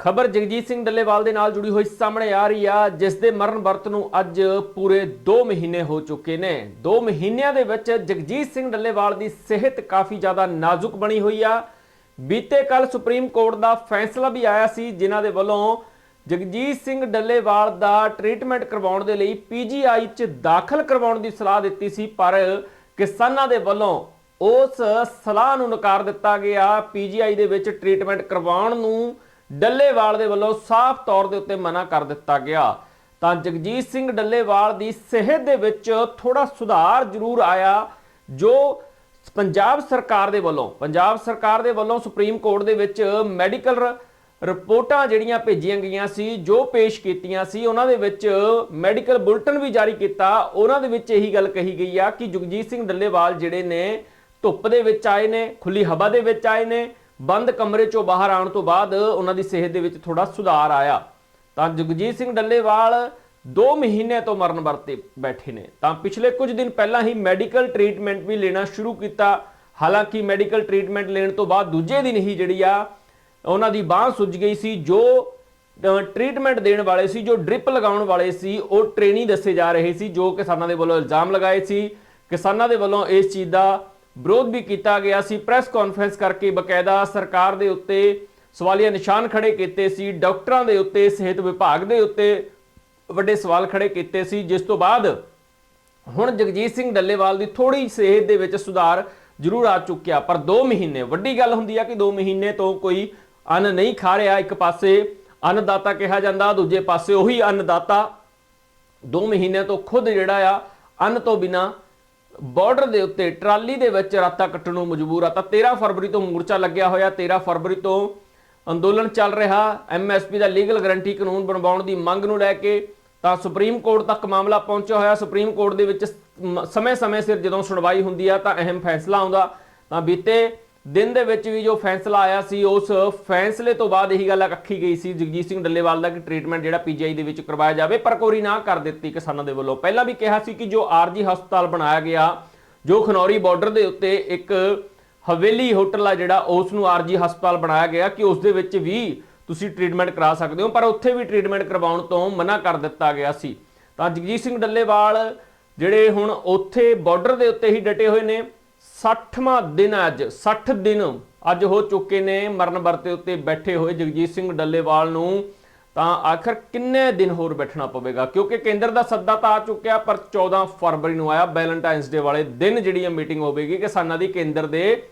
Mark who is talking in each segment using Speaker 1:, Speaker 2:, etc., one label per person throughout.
Speaker 1: ਖਬਰ ਜਗਜੀਤ ਸਿੰਘ ਡੱਲੇਵਾਲ ਦੇ ਨਾਲ ਜੁੜੀ ਹੋਈ ਸਾਹਮਣੇ ਆ ਰਹੀ ਆ, ਜਿਸ ਦੇ ਮਰਨ ਵਰਤ ਨੂੰ ਅੱਜ ਪੂਰੇ 2 ਮਹੀਨੇ ਹੋ ਚੁੱਕੇ ਨੇ। 2 ਮਹੀਨਿਆਂ ਦੇ ਵਿੱਚ ਜਗਜੀਤ ਸਿੰਘ ਡੱਲੇਵਾਲ ਦੀ ਸਿਹਤ ਕਾਫੀ ਜ਼ਿਆਦਾ ਨਾਜ਼ੁਕ ਬਣੀ ਹੋਈ ਆ। ਬੀਤੇ ਕੱਲ ਸੁਪਰੀਮ ਕੋਰਟ ਦਾ ਫੈਸਲਾ ਵੀ ਆਇਆ ਸੀ, ਜਿਨ੍ਹਾਂ ਦੇ ਵੱਲੋਂ ਜਗਜੀਤ ਸਿੰਘ ਡੱਲੇਵਾਲ ਦਾ ਟ੍ਰੀਟਮੈਂਟ ਕਰਵਾਉਣ ਦੇ ਲਈ ਪੀਜੀਆਈ 'ਚ ਦਾਖਲ ਕਰਵਾਉਣ ਦੀ ਸਲਾਹ ਦਿੱਤੀ ਸੀ, ਪਰ ਕਿਸਾਨਾਂ ਦੇ ਵੱਲੋਂ ਉਸ ਸਲਾਹ ਨੂੰ ਨਕਾਰ ਦਿੱਤਾ ਗਿਆ। ਪੀਜੀਆਈ ਦੇ ਵਿੱਚ ਟ੍ਰੀਟਮੈਂਟ ਕਰਵਾਉਣ ਨੂੰ ਡੱਲੇਵਾਲ ਦੇ ਵੱਲੋਂ ਸਾਫ਼ ਤੌਰ ਦੇ ਉੱਤੇ ਮਨਾ ਕਰ ਦਿੱਤਾ ਗਿਆ। ਤਾਂ ਜਗਜੀਤ ਸਿੰਘ ਡੱਲੇਵਾਲ ਦੀ ਸਿਹਤ ਦੇ ਵਿੱਚ ਥੋੜਾ ਸੁਧਾਰ ਜ਼ਰੂਰ ਆਇਆ, ਜੋ ਪੰਜਾਬ ਸਰਕਾਰ ਦੇ ਵੱਲੋਂ, ਪੰਜਾਬ ਸਰਕਾਰ ਦੇ ਵੱਲੋਂ ਸੁਪਰੀਮ ਕੋਰਟ ਦੇ ਵਿੱਚ ਮੈਡੀਕਲ ਰਿਪੋਰਟਾਂ ਜਿਹੜੀਆਂ ਭੇਜੀਆਂ ਗਈਆਂ ਸੀ, ਜੋ ਪੇਸ਼ ਕੀਤੀਆਂ ਸੀ, ਉਹਨਾਂ ਦੇ ਵਿੱਚ ਮੈਡੀਕਲ ਬੁਲਟਨ ਵੀ ਜਾਰੀ ਕੀਤਾ। ਉਹਨਾਂ ਦੇ ਵਿੱਚ ਇਹੀ ਗੱਲ ਕਹੀ ਗਈ ਆ ਕਿ ਜਗਜੀਤ ਸਿੰਘ ਡੱਲੇਵਾਲ ਜਿਹੜੇ ਨੇ, ਧੁੱਪ ਦੇ ਵਿੱਚ ਆਏ ਨੇ ਖੁੱਲੀ ਹਵਾ ਦੇ ਵਿੱਚ ਆਏ ਨੇ ਬੰਦ ਕਮਰੇ ਚੋਂ ਬਾਹਰ ਆਉਣ ਤੋਂ ਬਾਅਦ ਉਹਨਾਂ ਦੀ ਸਿਹਤ ਦੇ ਵਿੱਚ ਥੋੜਾ ਸੁਧਾਰ ਆਇਆ। ਤਾਂ ਜਗਜੀਤ ਸਿੰਘ ਡੱਲੇਵਾਲ 2 ਮਹੀਨੇ ਤੋਂ ਮਰਨ ਵਰਤੇ ਬੈਠੇ ਨੇ। ਤਾਂ ਪਿਛਲੇ ਕੁਝ ਦਿਨ ਪਹਿਲਾਂ ਹੀ ਮੈਡੀਕਲ ਟ੍ਰੀਟਮੈਂਟ ਵੀ ਲੈਣਾ ਸ਼ੁਰੂ ਕੀਤਾ। ਹਾਲਾਂਕਿ ਮੈਡੀਕਲ ਟ੍ਰੀਟਮੈਂਟ ਲੈਣ ਤੋਂ ਬਾਅਦ ਦੂਜੇ ਦਿਨ ਹੀ ਜਿਹੜੀ ਆ, ਉਹਨਾਂ ਦੀ ਬਾਹ ਸੁੱਜ ਗਈ ਸੀ। ਜੋ ਟ੍ਰੀਟਮੈਂਟ ਦੇਣ ਵਾਲੇ ਸੀ, ਜੋ ਡ੍ਰਿਪ ਲਗਾਉਣ ਵਾਲੇ ਸੀ, ਉਹ ਟ੍ਰੇਨੀ ਦੱਸੇ ਜਾ ਰਹੇ ਸੀ। ਜੋ ਕਿਸਾਨਾਂ ਦੇ ਵੱਲੋਂ ਇਲਜ਼ਾਮ ਲਗਾਏ ਸੀ। ਕਿਸਾਨਾਂ ਦੇ ਵੱਲੋਂ ਇਸ ਚੀਜ਼ ਦਾ ਵਿਰੋਧ ਵੀ ਕੀਤਾ ਗਿਆ ਸੀ। ਪ੍ਰੈਸ ਕਾਨਫਰੰਸ ਕਰਕੇ ਬਕਾਇਦਾ ਸਰਕਾਰ ਦੇ ਉੱਤੇ ਸਵਾਲੀਆ ਨਿਸ਼ਾਨ ਖੜੇ ਕੀਤੇ ਸੀ। ਡਾਕਟਰਾਂ ਦੇ ਉੱਤੇ, ਸਿਹਤ ਵਿਭਾਗ ਦੇ ਉੱਤੇ ਵੱਡੇ ਸਵਾਲ ਖੜੇ ਕੀਤੇ ਸੀ। ਜਿਸ ਤੋਂ ਬਾਅਦ ਹੁਣ ਜਗਜੀਤ ਸਿੰਘ ਡੱਲੇਵਾਲ ਦੀ ਥੋੜੀ ਸਿਹਤ ਦੇ ਵਿੱਚ ਸੁਧਾਰ ਜ਼ਰੂਰ ਆ ਚੁੱਕਿਆ। ਪਰ 2 ਮਹੀਨੇ, ਵੱਡੀ ਗੱਲ ਹੁੰਦੀ ਆ ਕਿ 2 ਮਹੀਨੇ ਤੋਂ ਕੋਈ ਅੰਨ ਨਹੀਂ ਖਾ ਰਿਹਾ। ਇੱਕ ਪਾਸੇ ਅੰਨਦਾਤਾ ਕਿਹਾ ਜਾਂਦਾ, ਦੂਜੇ ਪਾਸੇ ਉਹੀ ਅੰਨਦਾਤਾ। 2 ਮਹੀਨਿਆਂ ਤੋਂ ਖੁਦ ਜਿਹੜਾ ਆ, ਅੰਨ ਤੋਂ ਬਿਨਾ ਬਾਰਡਰ ਦੇ ਉੱਤੇ ਟਰਾਲੀ ਦੇ ਵਿੱਚ ਰਾਤਾਂ ਕੱਟਣ ਨੂੰ ਮਜਬੂਰ ਆ। ਤਾਂ 13 ਫਰਵਰੀ ਤੋਂ ਮੋਰਚਾ ਲੱਗਿਆ ਹੋਇਆ 13 ਫਰਵਰੀ ਤੋਂ ਅੰਦੋਲਨ ਚੱਲ ਰਿਹਾ। ਐਮਐਸਪੀ ਦਾ ਲੀਗਲ ਗਾਰੰਟੀ ਕਾਨੂੰਨ ਬਣਵਾਉਣ ਦੀ ਮੰਗ ਨੂੰ ਲੈ ਕੇ ਤਾਂ ਸੁਪਰੀਮ ਕੋਰਟ ਤੱਕ ਮਾਮਲਾ ਪਹੁੰਚਿਆ ਹੋਇਆ। ਸੁਪਰੀਮ ਕੋਰਟ ਦੇ ਵਿੱਚ ਸਮੇਂ-ਸਮੇਂ ਸਿਰ ਜਦੋਂ ਸੁਣਵਾਈ ਹੁੰਦੀ ਆ ਤਾਂ ਅਹਿਮ ਫੈਸਲਾ ਆਉਂਦਾ। ਤਾਂ ਬੀਤੇ ਦਿਨ ਦੇ ਵਿੱਚ ਵੀ ਜੋ ਫੈਸਲਾ ਆਇਆ ਸੀ, ਉਸ ਫੈਸਲੇ ਤੋਂ ਬਾਅਦ ਇਹੀ ਗੱਲ ਆਖੀ ਗਈ ਸੀ ਜਗਜੀਤ ਸਿੰਘ ਡੱਲੇਵਾਲ ਦਾ ਕਿ ਟ੍ਰੀਟਮੈਂਟ ਜਿਹੜਾ ਪੀਜੀਆਈ ਦੇ ਵਿੱਚ ਕਰਵਾਇਆ ਜਾਵੇ, ਪਰ ਕੋਰੀ ਨਾ ਕਰ ਦਿੱਤੀ ਕਿਸਾਨਾਂ ਦੇ ਵੱਲੋਂ। ਪਹਿਲਾਂ ਵੀ ਕਿਹਾ ਸੀ ਕਿ ਜੋ ਆਰਜੀ ਹਸਪਤਾਲ ਬਣਾਇਆ ਗਿਆ, ਜੋ ਖਨੌਰੀ ਬਾਰਡਰ ਦੇ ਉੱਤੇ ਇੱਕ ਹਵੇਲੀ ਹੋਟਲ ਆ ਜਿਹੜਾ, ਉਸ ਨੂੰ ਆਰਜੀ ਹਸਪਤਾਲ ਬਣਾਇਆ ਗਿਆ ਕਿ ਉਸ ਦੇ ਵਿੱਚ ਵੀ ਤੁਸੀਂ ਟ੍ਰੀਟਮੈਂਟ ਕਰਾ ਸਕਦੇ ਹੋ, ਪਰ ਉੱਥੇ ਵੀ ਟ੍ਰੀਟਮੈਂਟ ਕਰਵਾਉਣ ਤੋਂ ਮਨਾ ਕਰ ਦਿੱਤਾ ਗਿਆ ਸੀ। ਤਾਂ ਜਗਜੀਤ ਸਿੰਘ ਡੱਲੇਵਾਲ ਜਿਹੜੇ ਹੁਣ ਉੱਥੇ ਬਾਰਡਰ ਦੇ ਉੱਤੇ ਹੀ ਡਟੇ ਹੋਏ ਨੇ 60ਵਾਂ ਦਿਨ ਅੱਜ 60 ਦਿਨ ਅੱਜ ਹੋ ਚੁੱਕੇ ਨੇ ਮਰਨ ਵਰਤੇ ਉੱਤੇ ਬੈਠੇ ਹੋਏ ਜਗਜੀਤ ਸਿੰਘ ਡੱਲੇਵਾਲ ਨੂੰ। ਤਾਂ ਆਖਰ ਕਿੰਨੇ ਦਿਨ ਹੋਰ ਬੈਠਣਾ ਪਵੇਗਾ? ਕਿਉਂਕਿ ਕੇਂਦਰ ਦਾ ਸੱਦਾ ਤਾਂ ਆ ਚੁੱਕਿਆ, ਪਰ 14 ਫਰਵਰੀ ਨੂੰ ਆਇਆ ਵੈਲੈਂਟਾਈਨਸ ਡੇ ਵਾਲੇ ਦਿਨ ਜਿਹੜੀ ਇਹ ਮੀਟਿੰਗ ਹੋਵੇਗੀ ਕਿਸਾਨਾਂ ਦੀ ਕੇਂਦਰ ਦੇ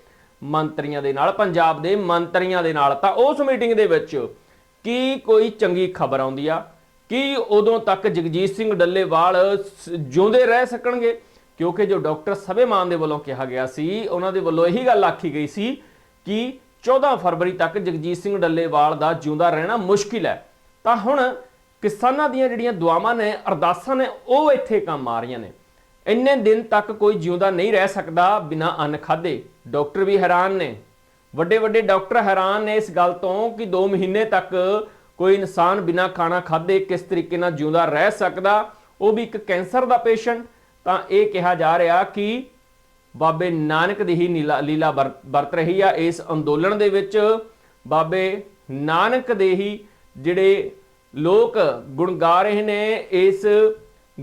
Speaker 1: ਮੰਤਰੀਆਂ ਦੇ ਨਾਲ, ਪੰਜਾਬ ਦੇ ਮੰਤਰੀਆਂ ਦੇ ਨਾਲ। ਤਾਂ ਉਸ ਮੀਟਿੰਗ ਦੇ ਵਿੱਚ ਕੀ ਕੋਈ ਚੰਗੀ ਖਬਰ ਆਉਂਦੀ ਆ? ਕੀ ਉਦੋਂ ਤੱਕ ਜਗਜੀਤ ਸਿੰਘ ਡੱਲੇਵਾਲ ਜਿਉਂਦੇ ਰਹਿ ਸਕਣਗੇ? ਕਿਉਂਕਿ ਜੋ ਡਾਕਟਰ ਸਭੇਮਾਨ ਦੇ ਵੱਲੋਂ ਕਿਹਾ ਗਿਆ ਸੀ, ਉਹਨਾਂ ਦੇ ਵੱਲੋਂ ਇਹੀ ਗੱਲ ਆਖੀ ਗਈ ਸੀ ਕਿ 14 ਫਰਵਰੀ ਤੱਕ ਜਗਜੀਤ ਸਿੰਘ ਡੱਲੇਵਾਲ ਦਾ ਜਿਉਂਦਾ ਰਹਿਣਾ ਮੁਸ਼ਕਿਲ ਹੈ। ਤਾਂ ਹੁਣ ਕਿਸਾਨਾਂ ਦੀਆਂ ਜਿਹੜੀਆਂ ਦੁਆਵਾਂ ਨੇ, ਅਰਦਾਸਾਂ ਨੇ, ਉਹ ਇੱਥੇ ਕੰਮ ਆ ਰਹੀਆਂ ਨੇ। ਇੰਨੇ ਦਿਨ ਤੱਕ ਕੋਈ ਜਿਉਂਦਾ ਨਹੀਂ ਰਹਿ ਸਕਦਾ ਬਿਨਾਂ ਅੰਨ ਖਾਦੇ ਡਾਕਟਰ ਵੀ ਹੈਰਾਨ ਨੇ। ਵੱਡੇ ਵੱਡੇ ਡਾਕਟਰ ਹੈਰਾਨ ਨੇ ਇਸ ਗੱਲ ਤੋਂ ਕਿ 2 ਮਹੀਨੇ ਤੱਕ ਕੋਈ ਇਨਸਾਨ ਬਿਨਾਂ ਖਾਣਾ ਖਾਦੇ ਕਿਸ ਤਰੀਕੇ ਨਾਲ ਜਿਉਂਦਾ ਰਹਿ ਸਕਦਾ? ਉਹ ਵੀ ਇੱਕ ਕੈਂਸਰ ਦਾ ਪੇਸ਼ੈਂਟ। ਤਾਂ ਇਹ ਕਿਹਾ ਜਾ ਰਿਹਾ ਕਿ ਬਾਬੇ ਨਾਨਕ ਦੀ ਹੀ ਨੀਲਾ- ਲੀਲਾ ਵਰ- ਵਰਤ ਰਹੀ ਆ। ਇਸ ਅੰਦੋਲਨ ਦੇ ਵਿੱਚ ਬਾਬੇ ਨਾਨਕ ਦੇ ਹੀ ਜਿਹੜੇ ਲੋਕ ਗੁਣ ਗਾ ਰਹੇ ਨੇ, ਇਸ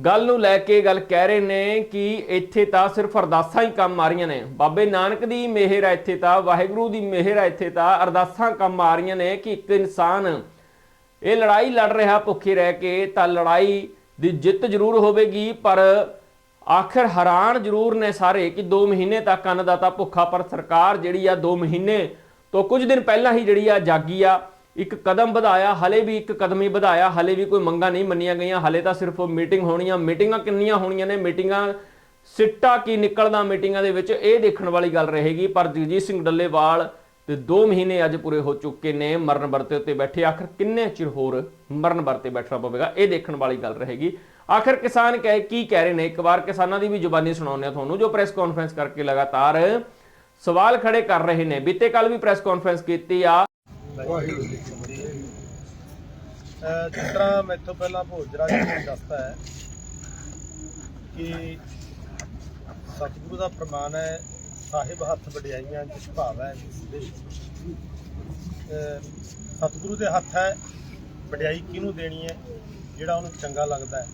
Speaker 1: ਗੱਲ ਨੂੰ ਲੈ ਕੇ ਗੱਲ ਕਹਿ ਰਹੇ ਨੇ ਕਿ ਇੱਥੇ ਤਾਂ ਸਿਰਫ ਅਰਦਾਸਾਂ ਹੀ ਕੰਮ ਆ ਰਹੀਆਂ ਨੇ। ਬਾਬੇ ਨਾਨਕ ਦੀ ਮਿਹਰ ਹੈ ਇੱਥੇ ਤਾਂ, ਵਾਹਿਗੁਰੂ ਦੀ ਮਿਹਰ ਹੈ ਇੱਥੇ ਤਾਂ, ਅਰਦਾਸਾਂ ਕੰਮ ਆ ਰਹੀਆਂ ਨੇ ਕਿ ਇੱਕ ਇਨਸਾਨ ਇਹ ਲੜਾਈ ਲੜ ਰਿਹਾ ਭੁੱਖੇ ਰਹਿ ਕੇ ਤਾਂ ਲੜਾਈ ਦੀ ਜਿੱਤ ਜ਼ਰੂਰ ਹੋਵੇਗੀ, ਪਰ ਆਖਿਰ ਹੈਰਾਨ ਜ਼ਰੂਰ ਨੇ ਸਾਰੇ ਕਿ 2 ਮਹੀਨੇ ਤੱਕ ਅੰਨਦਾਤਾ ਭੁੱਖਾ ਪਰ ਸਰਕਾਰ ਜਿਹੜੀ ਆ 2 ਮਹੀਨੇ ਤੋਂ ਕੁਝ ਦਿਨ ਪਹਿਲਾਂ ਹੀ ਜਿਹੜੀ ਆ ਜਾਗੀ ਆ, ਇੱਕ ਕਦਮ ਵਧਾਇਆ, ਹਲੇ ਵੀ ਇੱਕ ਕਦਮ ਹੀ ਵਧਾਇਆ, ਹਲੇ ਵੀ ਕੋਈ ਮੰਗਾਂ ਨਹੀਂ ਮੰਨੀਆਂ ਗਈਆਂ, ਹਲੇ ਤਾਂ ਸਿਰਫ ਮੀਟਿੰਗ ਹੋਣੀਆਂ, ਮੀਟਿੰਗਾਂ ਕਿੰਨੀਆਂ ਹੋਣੀਆਂ ਨੇ, ਮੀਟਿੰਗਾਂ ਸਿੱਟਾ ਕੀ ਨਿਕਲਦਾ ਮੀਟਿੰਗਾਂ ਦੇ ਵਿੱਚ, ਇਹ ਦੇਖਣ ਵਾਲੀ ਗੱਲ ਰਹੇਗੀ, ਪਰ ਜਗਜੀਤ ਸਿੰਘ ਡੱਲੇਵਾਲ ਤੇ 2 ਮਹੀਨੇ ਅੱਜ ਪੂਰੇ ਹੋ ਚੁੱਕੇ ਨੇ, ਮਰਨ ਵਰਤੇ ਉੱਤੇ ਬੈਠੇ, ਆਖਰ ਕਿੰਨੇ ਚਿਰ ਹੋਰ ਮਰਨ ਵਰਤੇ ਬੈਠਣਾ ਪਵੇਗਾ, ਇਹ ਦੇਖਣ ਵਾਲੀ ਗੱਲ ਰਹੇਗੀ। ਆਖਰ ਕਿਸਾਨ ਕਹਿ ਕੀ ਕਹਿ ਰਹੇ ਨੇ? ਇੱਕ ਵਾਰ ਕਿਸਾਨਾਂ ਦੀ ਵੀ ਜ਼ੁਬਾਨੀ ਸੁਣਾਉਂਦੇ ਆ ਤੁਹਾਨੂੰ, ਜੋ ਪ੍ਰੈਸ ਕਾਨਫਰੰਸ ਕਰਕੇ ਲਗਾਤਾਰ ਸਵਾਲ ਖੜੇ ਕਰ ਰਹੇ ਨੇ। ਬੀਤੇ ਕੱਲ ਵੀ ਪ੍ਰੈਸ ਕਾਨਫਰੰਸ ਕੀਤੀ ਆ।
Speaker 2: ਜਿਸ ਤਰ੍ਹਾਂ ਮੈਥੋਂ ਪਹਿਲਾਂ ਭੋਜਰਾ ਜੀ ਨੇ ਦੱਸਤਾ ਹੈ ਕਿ ਸਤਿਗੁਰੂ ਦਾ ਪ੍ਰਮਾਣ ਹੈ, ਸਾਹਿਬ ਹੱਥ ਵਡਿਆਈਆਂ ਜਿਸ ਭਾਵ ਹੈ ਸਤਿਗੁਰੂ ਦੇ ਹੱਥ ਹੈ, ਵਡਿਆਈ ਕਿਹਨੂੰ ਦੇਣੀ ਹੈ, ਜਿਹੜਾ ਉਹਨੂੰ ਚੰਗਾ ਲੱਗਦਾ ਹੈ?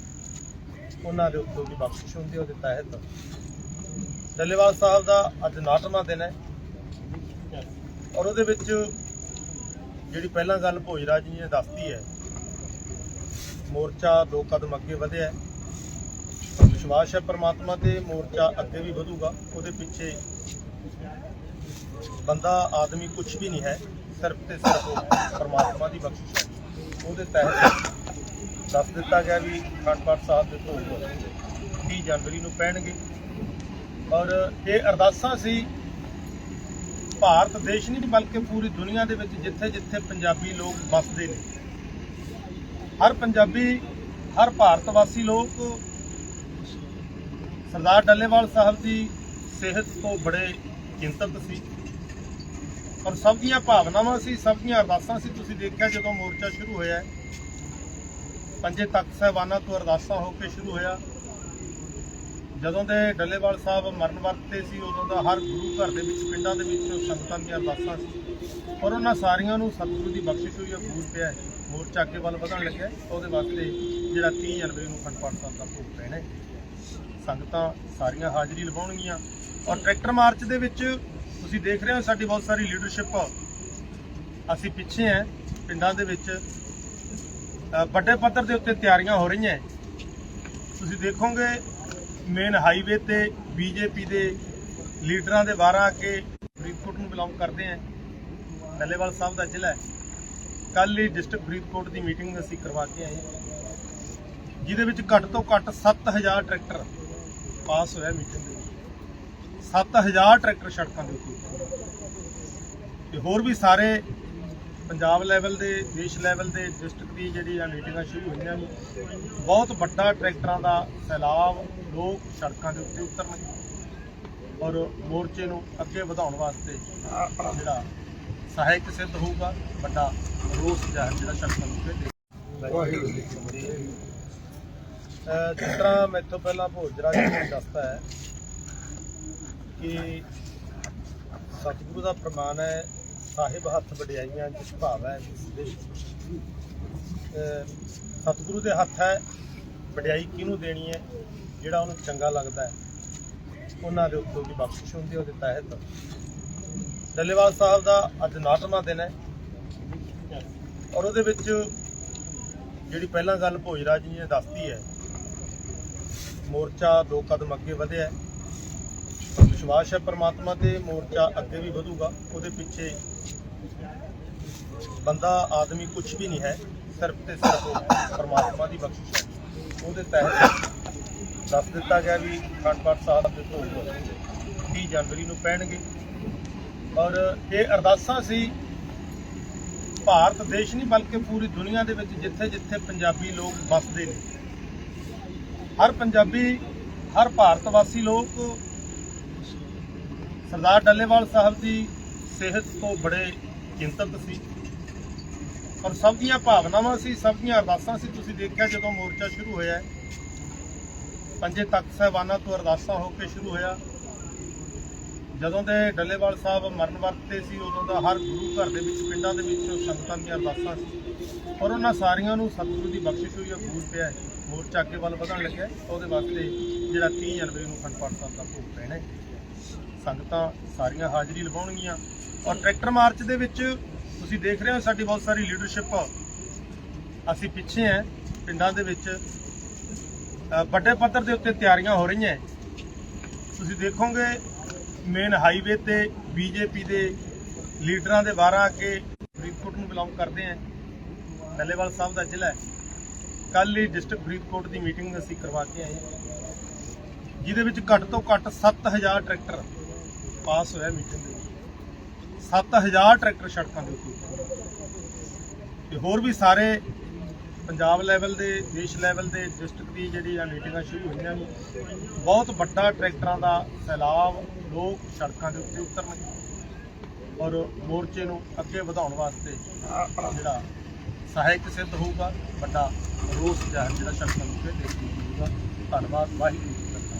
Speaker 2: ਉਹਨਾਂ ਦੇ ਉੱਤੇ ਉਹਦੀ ਬਖਸ਼ਿਸ਼ ਹੁੰਦੀ ਉਹਦੇ ਤਹਿਤ। ਡੱਲੇਵਾਲ ਸਾਹਿਬ ਦਾ ਅੱਜ 9ਵਾਂ ਦਿਨ ਹੈ। ਔਰ ਉਹਦੇ ਵਿੱਚ ਜਿਹੜੀ ਪਹਿਲਾਂ ਗੱਲ ਭੋਜਰਾਜ ਜੀ ਨੇ ਦੱਸਤੀ ਹੈ, ਮੋਰਚਾ ਦੋ ਕਦਮ ਅੱਗੇ ਵਧਿਆ ਹੈ। ਵਿਸ਼ਵਾਸ ਹੈ ਪਰਮਾਤਮਾ ਤੇ, ਮੋਰਚਾ ਅੱਗੇ ਵੀ ਵਧੂਗਾ। ਉਹਦੇ ਪਿੱਛੇ ਬੰਦਾ, ਆਦਮੀ ਕੁਝ ਵੀ ਨਹੀਂ ਹੈ, ਸਿਰਫ ਤੇ ਸਿਰਫ ਪਰਮਾਤਮਾ ਦੀ ਬਖਸ਼ਿਸ਼ ਹੈ। ਉਹਦੇ ਤਹਿਤ ਦੱਸ ਦਿੱਤਾ ਗਿਆ ਵੀ ਅਖੰਡ ਪਾਠ ਸਾਹਿਬ ਦੇ ਭੋਗ 30 ਜਨਵਰੀ ਨੂੰ ਪੈਣਗੇ। ਔਰ ਇਹ ਅਰਦਾਸਾਂ ਸੀ, ਭਾਰਤ ਦੇਸ਼ ਨਹੀਂ ਬਲਕਿ ਪੂਰੀ ਦੁਨੀਆ ਦੇ ਵਿੱਚ ਜਿੱਥੇ ਜਿੱਥੇ ਪੰਜਾਬੀ ਲੋਕ ਵੱਸਦੇ ਨੇ। ਹਰ ਪੰਜਾਬੀ, ਹਰ ਭਾਰਤ ਵਾਸੀ ਲੋਕ ਸਰਦਾਰ ਡੱਲੇਵਾਲ ਸਾਹਿਬ ਦੀ ਸਿਹਤ ਤੋਂ ਬੜੇ ਚਿੰਤਤ ਸੀ। ਔਰ ਸਭ ਦੀਆਂ ਭਾਵਨਾਵਾਂ ਸੀ, ਸਭ ਦੀਆਂ ਅਰਦਾਸਾਂ ਸੀ। ਤੁਸੀਂ ਦੇਖਿਆ ਜਦੋਂ ਮੋਰਚਾ ਸ਼ੁਰੂ ਹੋਇਆ ਪੰਜੇ ਤਖਤ ਸਾਹਿਬਾਨਾਂ ਤੋਂ ਅਰਦਾਸਾਂ ਹੋ ਕੇ ਸ਼ੁਰੂ ਹੋਇਆ। ਜਦੋਂ ਦੇ ਡੱਲੇਵਾਲ ਸਾਹਿਬ ਮਰਨ ਵਰਤੇ ਸੀ, ਉਦੋਂ ਦਾ ਹਰ ਗੁਰੂ ਘਰ ਦੇ ਵਿੱਚ, ਪਿੰਡਾਂ ਦੇ ਵਿੱਚ ਸੰਗਤਾਂ ਦੀਆਂ ਅਰਦਾਸਾਂ ਸੀ। ਔਰ ਉਹਨਾਂ ਸਾਰੀਆਂ ਨੂੰ ਸਤਿਗੁਰੂ ਦੀ ਬਖਸ਼ਿਸ਼ ਹੋਈ ਹੈ ਫੂਲ ਪਿਆ ਮੋਰਚਾ ਅੱਗੇ ਵੱਲ ਵਧਣ ਲੱਗਿਆ ਉਹਦੇ ਵਾਸਤੇ ਜਿਹੜਾ 30 ਜਨਵਰੀ ਨੂੰ ਅਖੰਡ ਪਾਠ ਸਾਹਿਬ ਦਾ ਭੋਗ ਪੈਣਾ ਸੰਗਤਾਂ ਸਾਰੀਆਂ ਹਾਜ਼ਰੀ ਲਵਾਉਣਗੀਆਂ। ਔਰ ਟਰੈਕਟਰ ਮਾਰਚ ਦੇ ਵਿੱਚ ਤੁਸੀਂ ਦੇਖ ਰਹੇ ਹੋ, ਸਾਡੀ ਬਹੁਤ ਸਾਰੀ ਲੀਡਰਸ਼ਿਪ ਅਸੀਂ ਪਿੱਛੇ ਹਾਂ, ਪਿੰਡਾਂ ਦੇ ਵਿੱਚ। ਵੱਡੇ ਪੱਧਰ ਦੇ ਉੱਤੇ ਤਿਆਰੀਆਂ ਹੋ ਰਹੀਆਂ ਤੁਸੀਂ ਦੇਖੋਗੇ ਮੇਨ ਹਾਈਵੇ ਤੇ ਬੀਜੇਪੀ ਦੇ ਲੀਡਰਾਂ ਦੇ ਵਾਰਾ ਆ ਕੇ ਫਰੀਦਕੋਟ ਨੂੰ ਬਿਲੋਂਗ ਕਰਦੇ ਆ ਡੱਲੇਵਾਲ ਸਾਹਿਬ ਦਾ ਜ਼ਿਲ੍ਹਾ ਹੈ। ਕੱਲ ਹੀ ਡਿਸਟ੍ਰਿਕਟ ਫਰੀਦਕੋਟ ਦੀ ਮੀਟਿੰਗ ਅਸੀਂ ਕਰਵਾ ਕੇ ਆਏ ਜਿਹਦੇ ਵਿੱਚ ਘੱਟ ਤੋਂ ਘੱਟ 7000 ਟਰੈਕਟਰ ਪਾਸ ਹੋਇਆ ਮੀਟਿੰਗ ਦੇ ਵਿੱਚ। 7000 ਟਰੈਕਟਰ ਸੜਕਾਂ ਦੇ ਉੱਤੇ। ਤੇ ਹੋਰ ਵੀ ਸਾਰੇ ਪੰਜਾਬ ਲੈਵਲ ਦੇ, ਦੇਸ਼ ਲੈਵਲ ਦੇ ਡਿਸਟ੍ਰਿਕਟ ਦੀ ਜਿਹੜੀ ਆ ਮੀਟਿੰਗਾਂ ਸ਼ੁਰੂ ਹੋਈਆਂ ਨੇ, ਬਹੁਤ ਵੱਡਾ ਟਰੈਕਟਰਾਂ ਦਾ ਸੈਲਾਬ, ਲੋਕ ਸੜਕਾਂ ਦੇ ਉੱਤੇ ਉਤਰਨਗੇ ਔਰ ਮੋਰਚੇ ਨੂੰ ਅੱਗੇ ਵਧਾਉਣ ਵਾਸਤੇ ਜਿਹੜਾ ਸਹਾਇਕ ਸਿੱਧ ਹੋਊਗਾ, ਵੱਡਾ ਰੋਸ ਜ਼ਾਹਰ ਜਿਹੜਾ ਸੜਕਾਂ ਦੇ ਉੱਤੇ ਜਿਸ ਤਰ੍ਹਾਂ ਮੈਥੋਂ ਪਹਿਲਾਂ ਭੋਜਰਾ ਜੀ ਨੇ ਦੱਸਤਾ ਹੈ ਕਿ ਸਤਿਗੁਰੂ ਦਾ ਪ੍ਰਮਾਣ ਹੈ ਸਾਹਿਬ ਹੱਥ ਵਡਿਆਈਆਂ ਜਿਸ ਭਾਵ ਹੈ, ਜਿਸ ਦੇ ਸਤਿਗੁਰੂ ਦੇ ਹੱਥ ਹੈ, ਵਡਿਆਈ ਕਿਹਨੂੰ ਦੇਣੀ ਹੈ, ਜਿਹੜਾ ਉਹਨੂੰ ਚੰਗਾ ਲੱਗਦਾ ਹੈ, ਉਹਨਾਂ ਦੇ ਉੱਤੇ ਉਹਦੀ ਬਖਸ਼ਿਸ਼ ਹੁੰਦੀ ਹੈ, ਉਹਦੇ ਤਹਿਤ। ਡੱਲੇਵਾਲ ਸਾਹਿਬ ਦਾ ਅੱਜ 9ਵਾਂ ਦਿਨ ਹੈ। ਔਰ ਉਹਦੇ ਵਿੱਚ ਜਿਹੜੀ ਪਹਿਲਾਂ ਗੱਲ ਭੋਜਰਾਜ ਜੀ ਨੇ ਦੱਸਤੀ ਹੈ, ਮੋਰਚਾ ਦੋ ਕਦਮ ਅੱਗੇ ਵਧਿਆ ਹੈ। ਵਿਸ਼ਵਾਸ ਹੈ ਪ੍ਰਮਾਤਮਾ ਤੇ ਮੋਰਚਾ ਅੱਗੇ ਵੀ ਵਧੂਗਾ, ਉਹਦੇ ਪਿੱਛੇ ਬੰਦਾ, ਆਦਮੀ ਕੁਝ ਵੀ ਨਹੀਂ ਹੈ, ਸਿਰਫ ਤੇ ਸਿਰਫ ਉਹ ਪ੍ਰਮਾਤਮਾ ਦੀ ਬਖਸ਼ਿਸ਼ ਹੈ। ਉਹਦੇ ਤਹਿਤ ਦੱਸ ਦਿੱਤਾ ਗਿਆ ਵੀ ਅਖੰਡ ਪਾਠ ਸਾਹਿਬ ਦੇ ਭੋਗ 30 ਜਨਵਰੀ ਨੂੰ ਪੈਣਗੇ। ਔਰ ਇਹ ਅਰਦਾਸਾਂ ਸੀ, ਭਾਰਤ ਦੇਸ਼ ਨਹੀਂ, ਬਲਕਿ ਪੂਰੀ ਦੁਨੀਆ ਦੇ ਵਿੱਚ ਜਿੱਥੇ ਜਿੱਥੇ ਪੰਜਾਬੀ ਲੋਕ ਵੱਸਦੇ ਨੇ। ਹਰ ਪੰਜਾਬੀ, ਹਰ ਭਾਰਤ ਵਾਸੀ ਲੋਕ ਸਰਦਾਰ ਡੱਲੇਵਾਲ ਸਾਹਿਬ ਦੀ ਸਿਹਤ ਤੋਂ ਬੜੇ ਚਿੰਤਤ ਸੀ। ਔਰ ਸਭ ਦੀਆਂ ਭਾਵਨਾਵਾਂ ਸੀ, ਸਭ ਦੀਆਂ ਅਰਦਾਸਾਂ ਸੀ। ਤੁਸੀਂ ਦੇਖਿਆ ਜਦੋਂ ਮੋਰਚਾ ਸ਼ੁਰੂ ਹੋਇਆ ਪੰਜੇ ਤਖਤ ਸਾਹਿਬਾਨਾਂ ਤੋਂ ਅਰਦਾਸਾਂ ਹੋ ਕੇ ਸ਼ੁਰੂ ਹੋਇਆ। ਜਦੋਂ ਦੇ ਡੱਲੇਵਾਲ ਸਾਹਿਬ ਮਰਨ ਵਰਤੇ ਸੀ, ਉਦੋਂ ਦਾ ਹਰ ਗੁਰੂ ਘਰ ਦੇ ਵਿੱਚ, ਪਿੰਡਾਂ ਦੇ ਵਿੱਚ ਸੰਗਤਾਂ ਦੀਆਂ ਅਰਦਾਸਾਂ ਸੀ। ਔਰ ਉਹਨਾਂ ਸਾਰੀਆਂ ਨੂੰ ਸਤਿਗੁਰੂ ਦੀ ਬਖਸ਼ਿਸ਼ ਹੋਈ ਹੈ ਫੂਲ ਪਿਆ ਹੈ। ਮੋਰਚਾ ਅੱਗੇ ਵੱਲ ਵਧਣ ਲੱਗਿਆ ਉਹਦੇ ਵਾਸਤੇ ਜਿਹੜਾ 30 ਜਨਵਰੀ ਨੂੰ ਅਖੰਡ ਪਾਠ ਸਾਹਿਬ ਦਾ ਭੋਗ ਪੈਣਾ ਹੈ। ਸੰਗਤਾਂ ਸਾਰੀਆਂ ਹਾਜ਼ਰੀ ਲਵਾਉਣਗੀਆਂ। ਔਰ ਟਰੈਕਟਰ ਮਾਰਚ ਦੇ ਵਿੱਚ ਤੁਸੀਂ ਦੇਖ ਰਹੇ ਹੋ ਸਾਡੀ ਬਹੁਤ ਸਾਰੀ ਲੀਡਰਸ਼ਿਪ ਅਸੀਂ ਪਿੱਛੇ ਹੈ ਪਿੰਡਾਂ ਦੇ ਵਿੱਚ। ਵੱਡੇ ਪੱਧਰ ਦੇ ਉੱਤੇ ਤਿਆਰੀਆਂ ਹੋ ਰਹੀਆਂ। ਤੁਸੀਂ ਦੇਖੋਗੇ ਮੇਨ ਹਾਈਵੇ ਤੇ ਬੀਜੇਪੀ ਦੇ ਲੀਡਰਾਂ ਦੇ ਵਾਰਾ ਆ ਕੇ ਫਰੀਦਕੋਟ ਨੂੰ ਬਿਲੋਂਗ ਕਰਦੇ ਆ। ਡੱਲੇਵਾਲ ਸਾਹਿਬ ਦਾ ਜ਼ਿਲ੍ਹਾ ਹੈ। ਕੱਲ ਹੀ ਡਿਸਟ੍ਰਿਕਟ ਫਰੀਦਕੋਟ ਦੀ ਮੀਟਿੰਗ ਅਸੀਂ ਕਰਵਾ ਕੇ ਆਏ। ਹਾਂ ਜਿਹਦੇ ਵਿੱਚ ਘੱਟ ਤੋਂ ਘੱਟ 7000 ਟਰੈਕਟਰ ਪਾਸ ਹੋਇਆ ਮੀਟਿੰਗ ਦੇ ਵਿੱਚ। 7000 ਟਰੈਕਟਰ ਸੜਕਾਂ ਦੇ ਉੱਤੇ ਤੇ ਹੋਰ ਵੀ ਸਾਰੇ ਪੰਜਾਬ ਲੈਵਲ ਦੇ, ਦੇਸ਼ ਲੈਵਲ ਦੇ ਡਿਸਟ੍ਰਿਕਟ ਦੀ ਜਿਹੜੀ ਆ ਮੀਟਿੰਗਾਂ ਸ਼ੁਰੂ ਹੋਈਆਂ ਨੇ, ਬਹੁਤ ਵੱਡਾ ਟਰੈਕਟਰਾਂ ਦਾ ਸੈਲਾਬ, ਲੋਕ ਸੜਕਾਂ ਦੇ ਉੱਤੇ ਉਤਰਨਗੇ ਔਰ ਮੋਰਚੇ ਨੂੰ ਅੱਗੇ ਵਧਾਉਣ ਵਾਸਤੇ ਜਿਹੜਾ ਸਹਾਇਕ ਸਿੱਧ ਹੋਊਗਾ, ਵੱਡਾ ਰੋਸ ਜ਼ਾਹਰ ਜਿਹੜਾ ਸੜਕਾਂ ਦੇ ਉੱਤੇ ਦੇਖਣ ਨੂੰ ਧੰਨਵਾਦ, ਵਾਹਿਗੁਰੂ